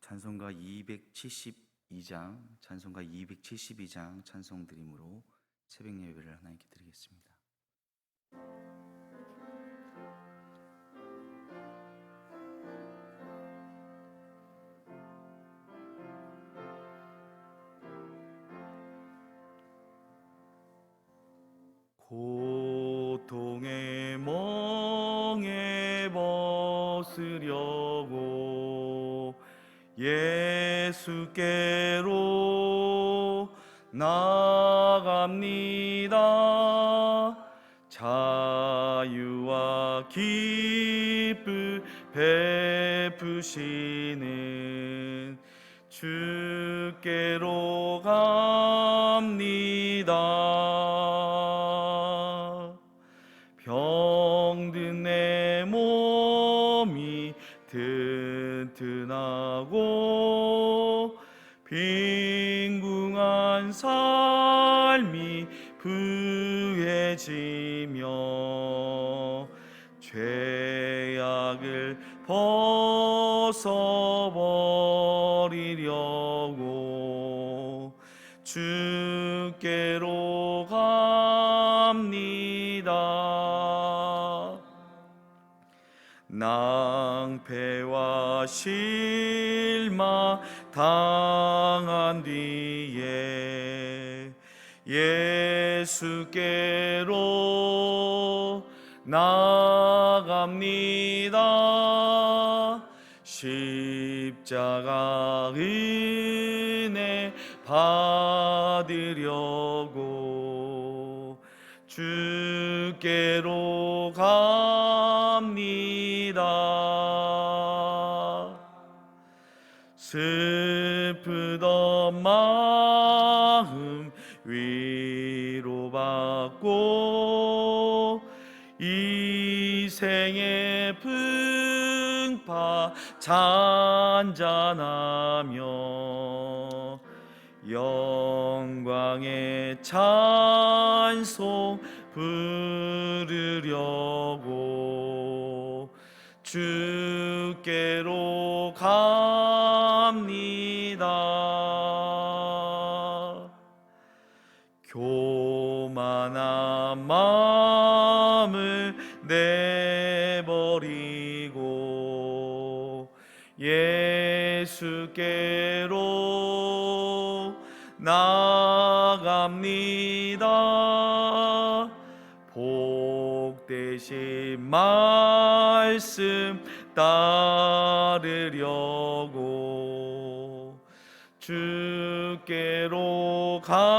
찬송가 272장, 찬송가 272장 찬송 드림으로 새벽 예배를 하나님께 드리겠습니다. 고통의 멍에 벗으려고 예수께로 나갑니다. 자유와 기쁨 베푸시는 주께로 갑니다. 하고 빈궁한 삶이 부해지며 죄악을 벗어버리려고 주께로 낭패와 실망 당한 뒤에 예수께로 나갑니다. 십자가 은혜 받으려고 주께로 갑니다. 슬프던 마음 위로받고 이 생의 풍파 잔잔하며 영광의 찬송 부르려고 주께로 갑니다. 교만한 마음을 내버리고 예수께로 나갑니다. 복되신 말씀 따르려고 주께로 갑니다.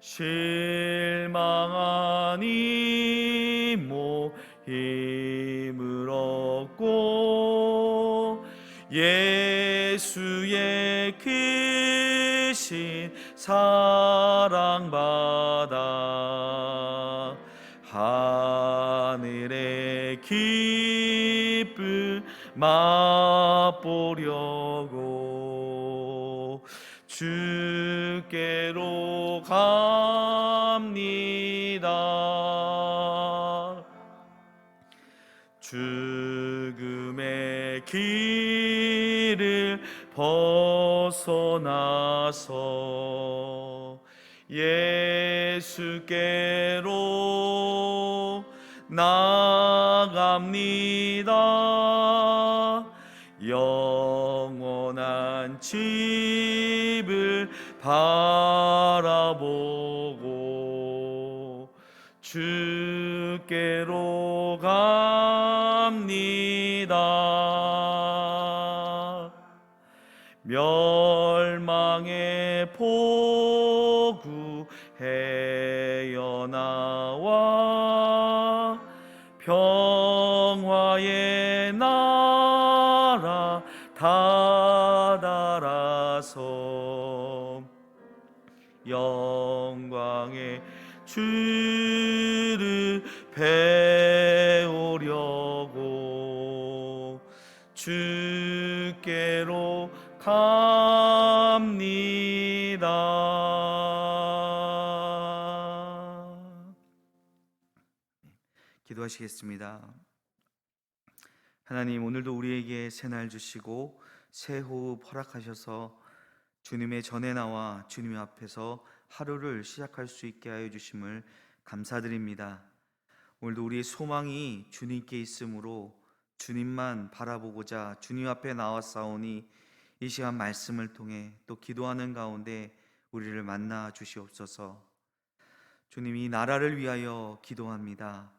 실망한 이 벗어나서 예수께로 나갑니다. 영원한 집을 바라보고 주께로 멸망의 포구 헤어나와. 평화의 나라 다다라서 영광의 주를 배우려고 주께로 갑 기도하시겠습니다. 하나님 오늘도 우리에게 새날 주시고 새 호흡 허락하셔서 주님의 전에 나와 주님 앞에서 하루를 시작할 수 있게 하여 주심을 감사드립니다. 오늘도 우리의 소망이 주님께 있으므로 주님만 바라보고자 주님 앞에 싸우니 이 시간 말씀을 통해 또 기도하는 가운데 우리를 만나 주시옵소서. 주님 이 나라를 위하여 기도합니다.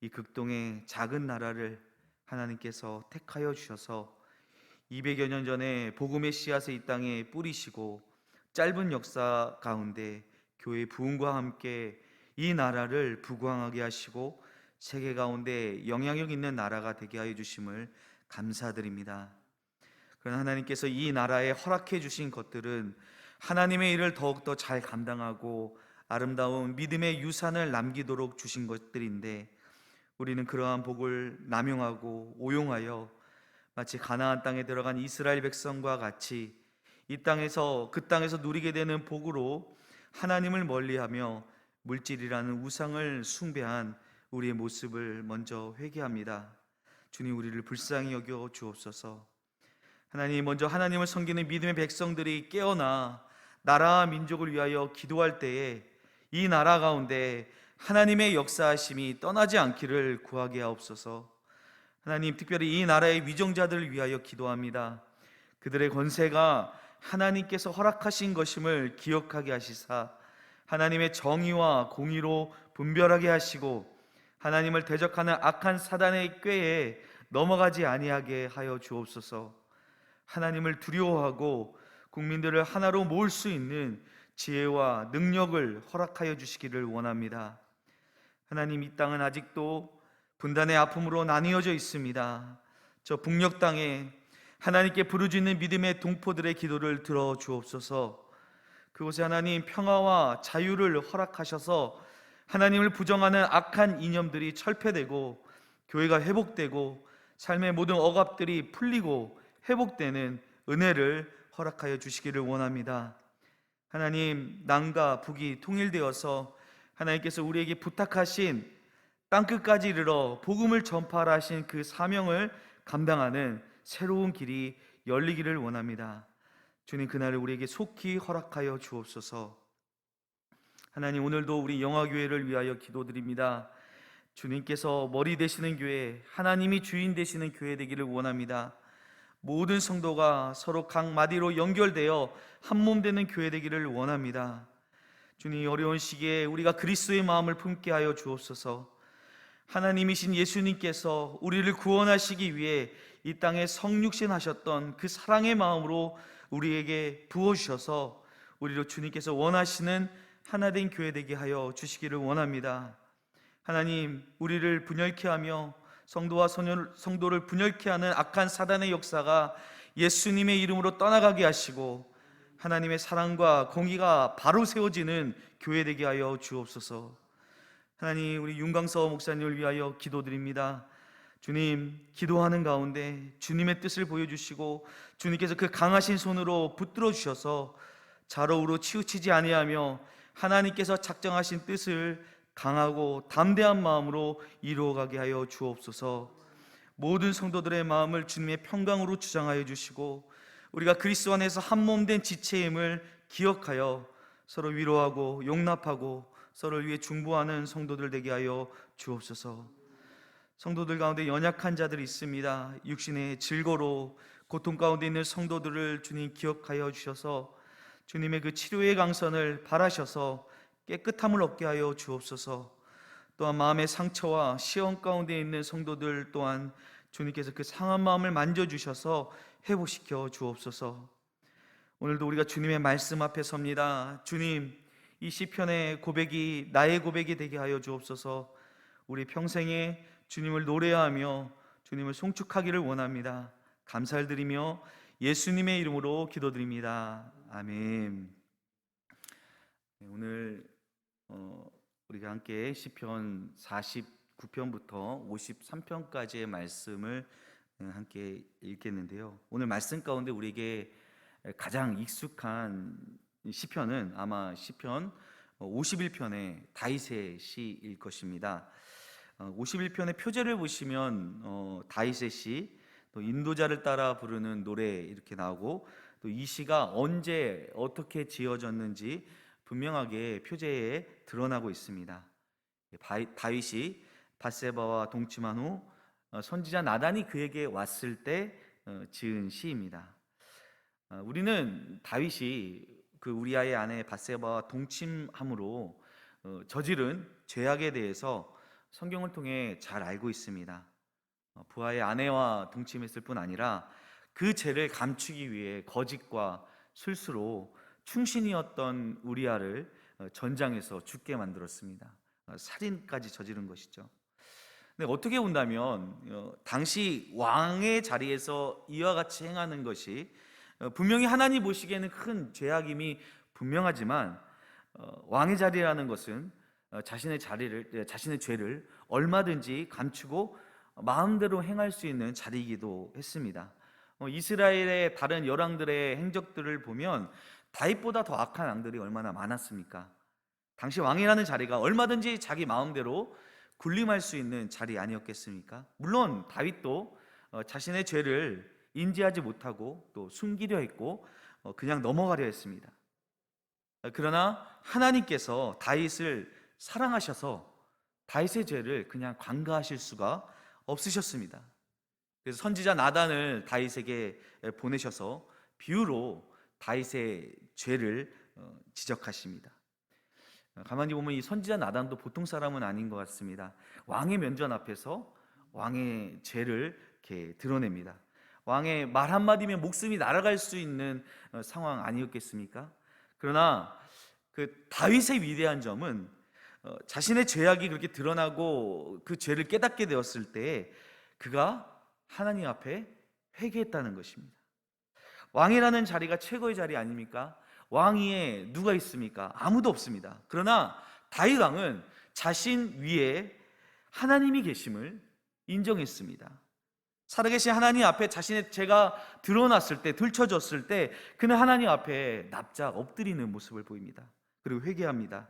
이 극동의 작은 나라를 하나님께서 택하여 주셔서 200여 년 전에 복음의 씨앗을 이 땅에 뿌리시고 짧은 역사 가운데 교회 부흥과 함께 이 나라를 부광하게 하시고 세계 가운데 영향력 있는 나라가 되게 하여 주심을 감사드립니다. 그러나 하나님께서 이 나라에 허락해 주신 것들은 하나님의 일을 더욱더 잘 감당하고 아름다운 믿음의 유산을 남기도록 주신 것들인데 우리는 그러한 복을 남용하고 오용하여 마치 가나안 땅에 들어간 이스라엘 백성과 같이 이 땅에서 그 땅에서 누리게 되는 복으로 하나님을 멀리하며 물질이라는 우상을 숭배한 우리의 모습을 먼저 회개합니다. 주님 우리를 불쌍히 여겨 주옵소서. 하나님 먼저 하나님을 섬기는 믿음의 백성들이 깨어나 나라와 민족을 위하여 기도할 때에 이 나라 가운데 하나님의 역사하심이 떠나지 않기를 구하게 하옵소서. 하나님 특별히 이 나라의 위정자들을 위하여 기도합니다. 그들의 권세가 하나님께서 허락하신 것임을 기억하게 하시사 하나님의 정의와 공의로 분별하게 하시고 하나님을 대적하는 악한 사단의 꾀에 넘어가지 아니하게 하여 주옵소서. 하나님을 두려워하고 국민들을 하나로 모을 수 있는 지혜와 능력을 허락하여 주시기를 원합니다. 하나님 이 땅은 아직도 분단의 아픔으로 나뉘어져 있습니다. 저 북녘 땅에 하나님께 부르짖는 믿음의 동포들의 기도를 들어 주옵소서. 그곳에 하나님 평화와 자유를 허락하셔서 하나님을 부정하는 악한 이념들이 철폐되고 교회가 회복되고 삶의 모든 억압들이 풀리고 회복되는 은혜를 허락하여 주시기를 원합니다. 하나님 남과 북이 통일되어서 하나님께서 우리에게 부탁하신 땅 끝까지 이르러 복음을 전파하라 하신 그 사명을 감당하는 새로운 길이 열리기를 원합니다. 주님 그날을 우리에게 속히 허락하여 주옵소서. 하나님 오늘도 우리 영화교회를 위하여 기도드립니다. 주님께서 머리 되시는 교회, 하나님이 주인 되시는 교회 되기를 원합니다. 모든 성도가 서로 각 마디로 연결되어 한 몸 되는 교회 되기를 원합니다. 주님 어려운 시기에 우리가 그리스도의 마음을 품게 하여 주옵소서. 하나님이신 예수님께서 우리를 구원하시기 위해 이 땅에 성육신 하셨던 그 사랑의 마음으로 우리에게 부어 주셔서 우리로 주님께서 원하시는 하나된 교회 되게 하여 주시기를 원합니다. 하나님, 우리를 분열케 하며 성도와 소녀, 성도를 분열케 하는 악한 사단의 역사가 예수님의 이름으로 떠나가게 하시고 하나님의 사랑과 공의가 바로 세워지는 교회 되게 하여 주옵소서. 하나님, 우리 윤광서 목사님을 위하여 기도드립니다. 주님, 기도하는 가운데 주님의 뜻을 보여주시고 주님께서 그 강하신 손으로 붙들어 주셔서 좌로우로 치우치지 아니하며 하나님께서 작정하신 뜻을 강하고 담대한 마음으로 이루어가게 하여 주옵소서. 모든 성도들의 마음을 주님의 평강으로 주장하여 주시고 우리가 그리스도 안에서 한 몸 된 지체임을 기억하여 서로 위로하고 용납하고 서로를 위해 중보하는 성도들 되게 하여 주옵소서. 성도들 가운데 연약한 자들이 있습니다. 육신의 질거로 고통 가운데 있는 성도들을 주님 기억하여 주셔서 주님의 그 치료의 강선을 바라셔서 깨끗함을 얻게 하여 주옵소서. 또한 마음의 상처와 시험 가운데 있는 성도들 또한 주님께서 그 상한 마음을 만져 주셔서 회복시켜 주옵소서. 오늘도 우리가 주님의 말씀 앞에 섭니다. 주님, 이 시편의 고백이 나의 고백이 되게 하여 주옵소서. 우리 평생에 주님을 노래하며 주님을 송축하기를 원합니다. 감사를 드리며 예수님의 이름으로 기도드립니다. 아멘. 네, 오늘 어, 우리가 함께 시편 49편부터 53편까지의 말씀을 어, 함께 읽겠는데요. 오늘 말씀 가운데 우리에게 가장 익숙한 시편은 아마 시편 51편의 다윗의 시일 것입니다. 51편의 표제를 보시면 어, 다윗의 시, 또 인도자를 따라 부르는 노래 이렇게 나오고 또 이 시가 언제 어떻게 지어졌는지 분명하게 표제에 드러나고 있습니다. 바이- 다윗이 바세바와 동침한 후 어, 선지자 나단이 그에게 왔을 때 어, 지은 시입니다. 어, 우리는 다윗이 그 우리아의 아내 바세바와 동침함으로 어, 저지른 죄악에 대해서 성경을 통해 잘 알고 있습니다. 어, 부하의 아내와 동침했을 뿐 아니라 그 죄를 감추기 위해 거짓과 술수로 충신이었던 우리아를 어, 전장에서 죽게 만들었습니다. 어, 살인까지 저지른 것이죠. 근데 어떻게 본다면 어, 당시 왕의 자리에서 이와 같이 행하는 것이 어, 분명히 하나님 보시기에는 큰 죄악임이 분명하지만 어, 왕의 자리라는 것은 어, 자신의 자리를 예, 자신의 죄를 얼마든지 감추고 마음대로 행할 수 있는 자리이기도 했습니다. 어, 이스라엘의 다른 열왕들의 행적들을 보면 다윗보다 더 악한 왕들이 얼마나 많았습니까? 당시 왕이라는 자리가 얼마든지 자기 마음대로 군림할 수 있는 자리 아니었겠습니까? 물론 다윗도 어, 자신의 죄를 인지하지 못하고 또 숨기려 했고 어, 그냥 넘어가려 했습니다. 어, 그러나 하나님께서 다윗을 사랑하셔서 다윗의 죄를 그냥 관가하실 수가 없으셨습니다. 그래서 선지자 나단을 다윗에게 보내셔서 비유로 다윗의 죄를 어, 지적하십니다. 어, 가만히 보면 이 선지자 나단도 보통 사람은 아닌 것 같습니다. 왕의 면전 앞에서 왕의 죄를 이렇게 드러냅니다. 왕의 말 한마디면 목숨이 날아갈 수 있는 어, 상황 아니었겠습니까? 그러나 그 다윗의 위대한 점은 어, 자신의 죄악이 그렇게 드러나고 그 죄를 깨닫게 되었을 때 그가 하나님 앞에 회개했다는 것입니다. 왕이라는 자리가 최고의 자리 아닙니까? 왕위에 누가 있습니까? 아무도 없습니다. 그러나 다윗 왕은 자신 위에 하나님이 계심을 인정했습니다. 살아계신 하나님 앞에 자신의 죄가 드러났을 때, 들춰졌을 때, 그는 하나님 앞에 납작 엎드리는 모습을 보입니다. 그리고 회개합니다.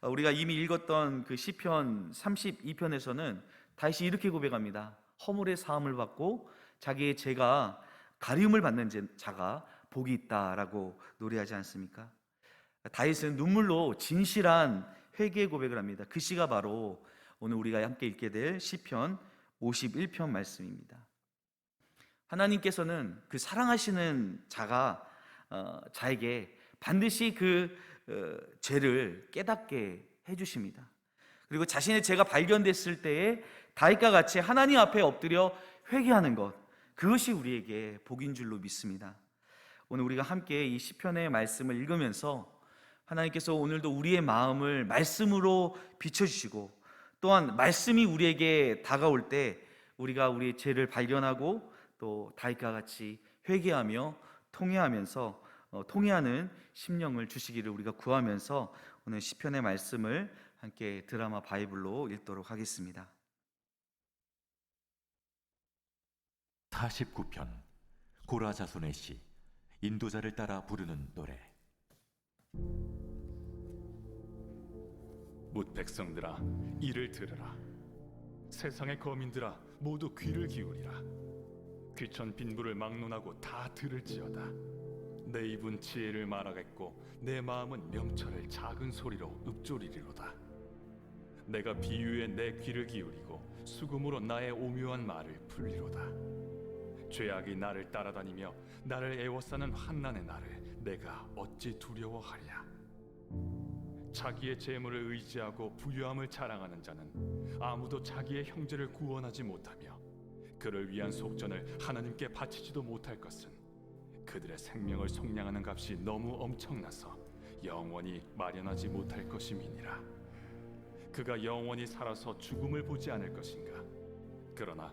어, 우리가 이미 읽었던 그 시편 32편에서는 다시 이렇게 고백합니다. 허물의 사함을 받고 자기의 죄가 가리움을 받는 제- 자가 복이 있다라고 노래하지 않습니까? 다윗은 눈물로 진실한 회개의 고백을 합니다. 그 시가 바로 오늘 우리가 함께 읽게 될 시편 51편 말씀입니다. 하나님께서는 그 사랑하시는 자가 어, 자에게 반드시 그 어, 죄를 깨닫게 해주십니다. 그리고 자신의 죄가 발견됐을 때에 다윗과 같이 하나님 앞에 엎드려 회개하는 것 그것이 우리에게 복인 줄로 믿습니다. 오늘 우리가 함께 이 시편의 말씀을 읽으면서 하나님께서 오늘도 우리의 마음을 말씀으로 비춰주시고 또한 말씀이 우리에게 다가올 때 우리가 우리의 죄를 발견하고 또 다윗과 같이 회개하며 통회하면서 어, 통회하는 심령을 주시기를 우리가 구하면서 오늘 시편의 말씀을 함께 드라마 바이블로 읽도록 하겠습니다. 49편 고라 자손의 시 인도자를 따라 부르는 노래. 못 백성들아 이를 들으라. 세상의 거민들아 모두 귀를 기울이라. 귀천 빈부를 막론하고 다 들을지어다. 내 입은 지혜를 말하겠고 내 마음은 명철을 작은 소리로 읊조리리로다. 내가 비유에 내 귀를 기울이고 수금으로 나의 오묘한 말을 풀리로다 죄악이 나를 따라다니며 나를 애워싸는 환난의 나를 내가 어찌 두려워하랴. 자기의 재물을 의지하고 부유함을 자랑하는 자는 아무도 자기의 형제를 구원하지 못하며 그를 위한 속전을 하나님께 바치지도 못할 것은 그들의 생명을 속량하는 값이 너무 엄청나서 영원히 마련하지 못할 것임이니라. 그가 영원히 살아서 죽음을 보지 않을 것인가? 그러나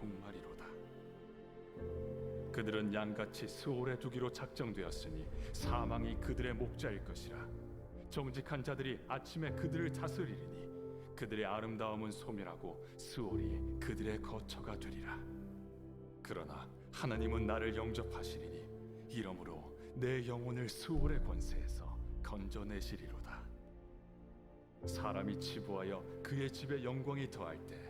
종말이로다. 그들은 양같이 스올에 두기로 작정되었으니 사망이 그들의 목자일 것이라. 정직한 자들이 아침에 그들을 다스리리니 그들의 아름다움은 소멸하고 스올이 그들의 거처가 되리라. 그러나 하나님은 나를 영접하시리니 이러므로 내 영혼을 스올의 권세에서 건져내시리로다. 사람이 치부하여 그의 집에 영광이 더할 때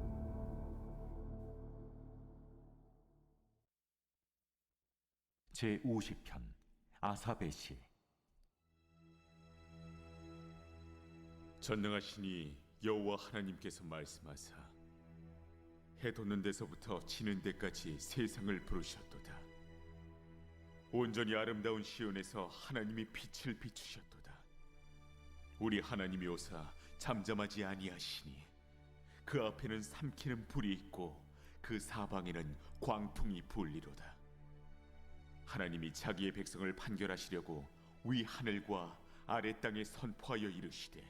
제 50편 아사베 시 전능하시니 여호와 하나님께서 말씀하사 해 돋는 데서부터 지는 데까지 세상을 부르셨도다. 온전히 아름다운 시온에서 하나님이 빛을 비추셨도다. 우리 하나님이 오사 잠잠하지 아니하시니 그 앞에는 삼키는 불이 있고 그 사방에는 광풍이 불리로다. 하나님이 자기의 백성을 판결하시려고 위 하늘과 아래 땅에 선포하여 이르시되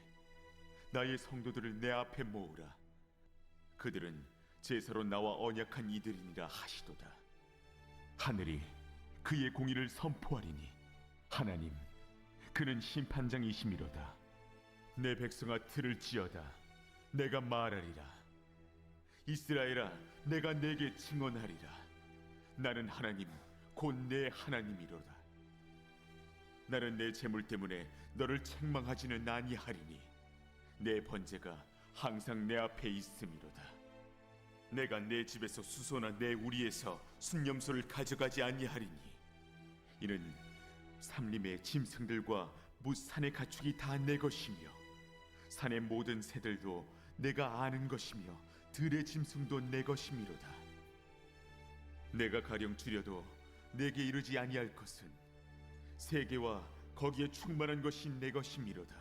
나의 성도들을 내 앞에 모으라. 그들은 제사로 나와 언약한 이들이니라 하시도다. 하늘이 그의 공의를 선포하리니 하나님 그는 심판장이시미로다. 내 백성아 들을지어다. 내가 말하리라. 이스라엘아 내가 내게 증언하리라. 나는 하나님 곧 내 하나님이로다. 나는 내 재물 때문에 너를 책망하지는 아니하리니 내 번제가 항상 내 앞에 있음이로다. 내가 내 집에서 수소나 내 우리에서 순념소를 가져가지 아니하리니 이는 삼림의 짐승들과 무산의 가축이 다 내 것이며 산의 모든 새들도 내가 아는 것이며 들의 짐승도 내 것이미로다. 내가 가령 줄여도 내게 이르지 아니할 것은 세계와 거기에 충만한 것이 내 것이미로다.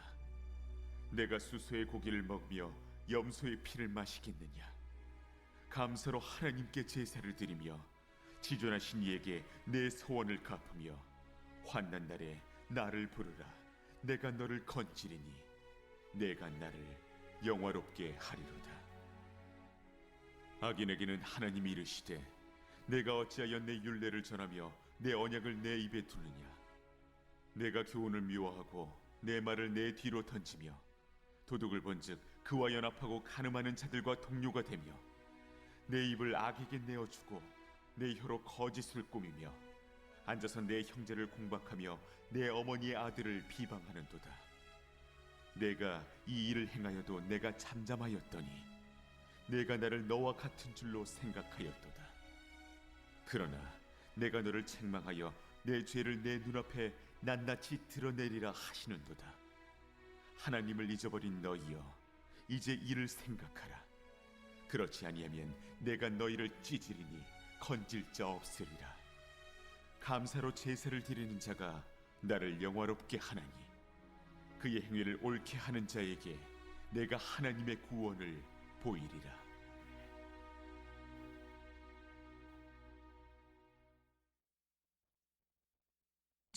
내가 수소의 고기를 먹으며 염소의 피를 마시겠느냐? 감사로 하나님께 제사를 드리며 지존하신 이에게 내 소원을 갚으며 환난 날에 나를 부르라. 내가 너를 건지리니 내가 나를 영화롭게 하리로다. 악인에게는 하나님이 이르시되 내가 어찌하여 내 율례를 전하며 내 언약을 내 입에 두느냐? 내가 교훈을 미워하고 내 말을 내 뒤로 던지며 도둑을 본즉 그와 연합하고 가늠하는 자들과 동료가 되며 내 입을 악에게 내어주고 내 혀로 거짓을 꾸미며 앉아서 내 형제를 공박하며 내 어머니의 아들을 비방하는도다. 내가 이 일을 행하여도 내가 잠잠하였더니 내가 나를 너와 같은 줄로 생각하였도다 그러나 내가 너를 책망하여 내 죄를 내 눈앞에 낱낱이 드러내리라 하시는도다. 하나님을 잊어버린 너희여 이제 이를 생각하라. 그렇지 아니하면 내가 너희를 찢으리니 건질 자 없으리라. 감사로 제사를 드리는 자가 나를 영화롭게 하나니 그의 행위를 옳게 하는 자에게 내가 하나님의 구원을 보이리라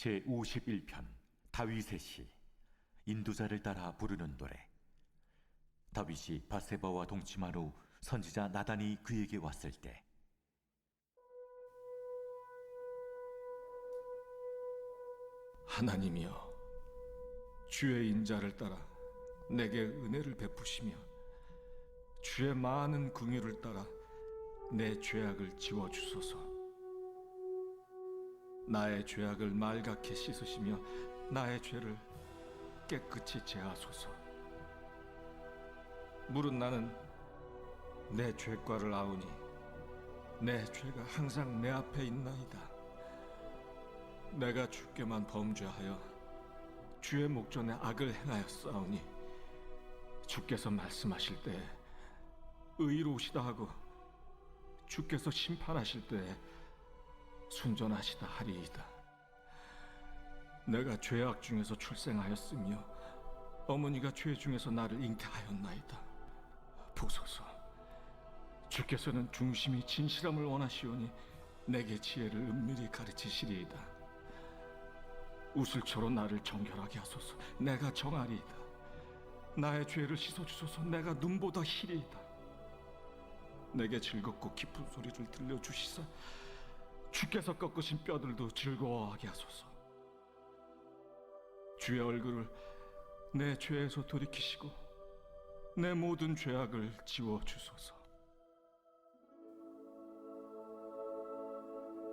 제 51편 다윗의 시 인도자를 따라 부르는 노래. 다윗이 바세바와 동침한 후 선지자 나단이 그에게 왔을 때 하나님이여 주의 인자를 따라 내게 은혜를 베푸시며 주의 많은 긍휼을 따라 내 죄악을 지워 주소서 나의 죄악을 말갛게 씻으시며 나의 죄를 깨끗이 제하소서. 물은 나는 내 죄과를 아우니 내 죄가 항상 내 앞에 있나이다. 내가 주께만 범죄하여 주의 목전에 악을 행하였사오니 주께서 말씀하실 때 의로우시다 하고 주께서 심판하실 때 순전하시다 하리이다. 내가 죄악 중에서 출생하였으며 어머니가 죄 중에서 나를 잉태하였나이다. 보소서, 주께서는 중심이 진실함을 원하시오니 내게 지혜를 은밀히 가르치시리이다. 우슬초로 나를 정결하게 하소서. 내가 정하리이다. 나의 죄를 씻어 주소서. 내가 눈보다 희리이다. 내게 즐겁고 기쁜 소리를 들려 주시사 주께서 꺾으신 뼈들도 즐거워하게 하소서. 주의 얼굴을 내 죄에서 돌이키시고 내 모든 죄악을 지워 주소서.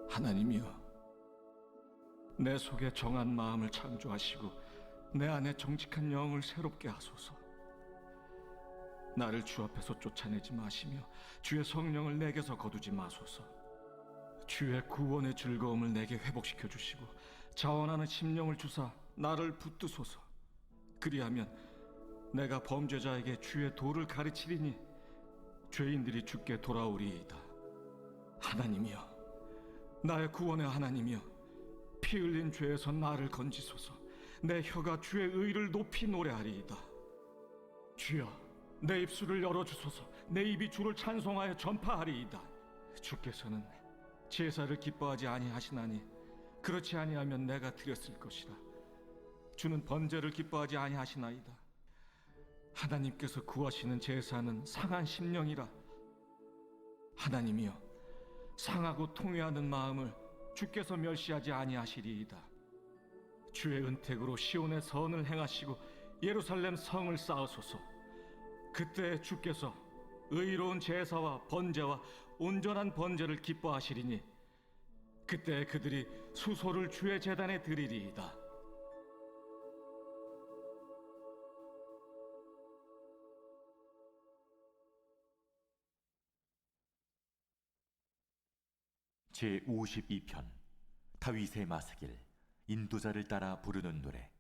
하나님이여, 내 속에 정한 마음을 창조하시고 내 안에 정직한 영을 새롭게 하소서. 나를 주 앞에서 쫓아내지 마시며 주의 성령을 내게서 거두지 마소서. 주의 구원의 즐거움을 내게 회복시켜 주시고 자원하는 심령을 주사 나를 붙드소서. 그리하면 내가 범죄자에게 주의 도를 가르치리니 죄인들이 주께 돌아오리이다. 하나님이여, 나의 구원의 하나님이여, 피 흘린 죄에서 나를 건지소서. 내 혀가 주의 의를 높이 노래하리이다. 주여, 내 입술을 열어 주소서. 내 입이 주를 찬송하여 전파하리이다. 주께서는 제사를 기뻐하지 아니하시나니 그렇지 아니하면 내가 드렸을 것이라. 주는 번제를 기뻐하지 아니하시나이다. 하나님께서 구하시는 제사는 상한 심령이라. 하나님이여, 상하고 통회하는 마음을 주께서 멸시하지 아니하시리이다. 주의 은택으로 시온의 선을 행하시고 예루살렘 성을 쌓으소서. 그때 주께서 의로운 제사와 번제와 온전한 번제를 기뻐하시리니 그때 그들이 수소를 주의 제단에 드리리이다. 제 52편 다윗의 마스길 인도자를 따라 부르는 노래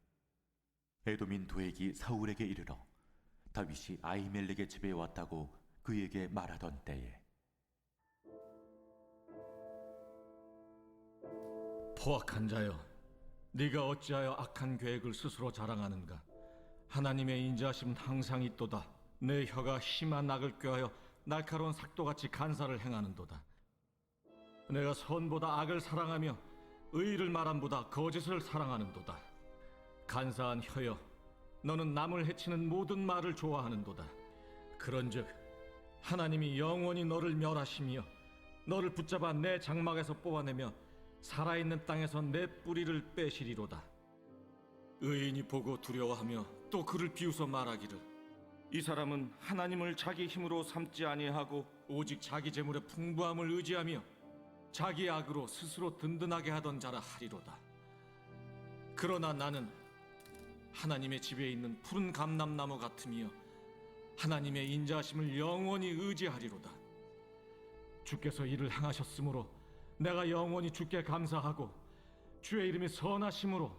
에도민 도액이 사울에게 이르러 다윗이 아이멜렉의 집에 왔다고 그에게 말하던 때에 포악한 자여, 네가 어찌하여 악한 계획을 스스로 자랑하는가? 하나님의 인자하심은 항상 있도다. 내 혀가 심한 악을 꾀하여 날카로운 삭도같이 간사를 행하는도다. 내가 선보다 악을 사랑하며 의를 말함보다 거짓을 사랑하는도다. 간사한 혀여, 너는 남을 해치는 모든 말을 좋아하는도다. 그런즉 하나님이 영원히 너를 멸하시며 너를 붙잡아 내 장막에서 뽑아내며 살아있는 땅에서 내 뿌리를 빼시리로다. 의인이 보고 두려워하며 또 그를 비웃어 말하기를 이 사람은 하나님을 자기 힘으로 삼지 아니하고 오직 자기 재물의 풍부함을 의지하며 자기 악으로 스스로 든든하게 하던 자라 하리로다. 그러나 나는 하나님의 집에 있는 푸른 감람나무 같으며 하나님의 인자하심을 영원히 의지하리로다. 주께서 이를 행하셨으므로 내가 영원히 주께 감사하고 주의 이름이 선하심으로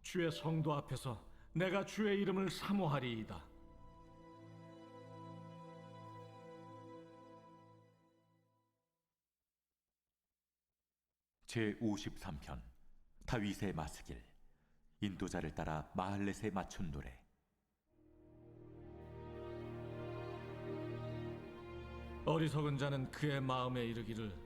주의 성도 앞에서 내가 주의 이름을 사모하리이다. 제 53편 다윗의 마스길 인도자를 따라 마할렛에 맞춘 노래 어리석은 자는 그의 마음에 이르기를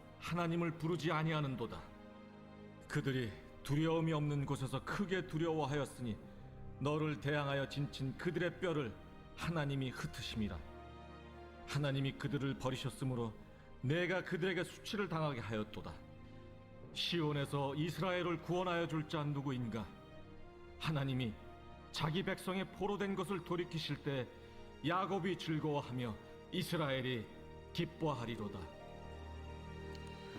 하나님을 부르지 아니하는도다. 그들이 두려움이 없는 곳에서 크게 두려워하였으니 너를 대항하여 진친 그들의 뼈를 하나님이 흩으심이라. 하나님이 그들을 버리셨으므로 내가 그들에게 수치를 당하게 하였도다. 시온에서 이스라엘을 구원하여 줄 자 누구인가? 하나님이 자기 백성의 포로된 것을 돌이키실 때 야곱이 즐거워하며 이스라엘이 기뻐하리로다.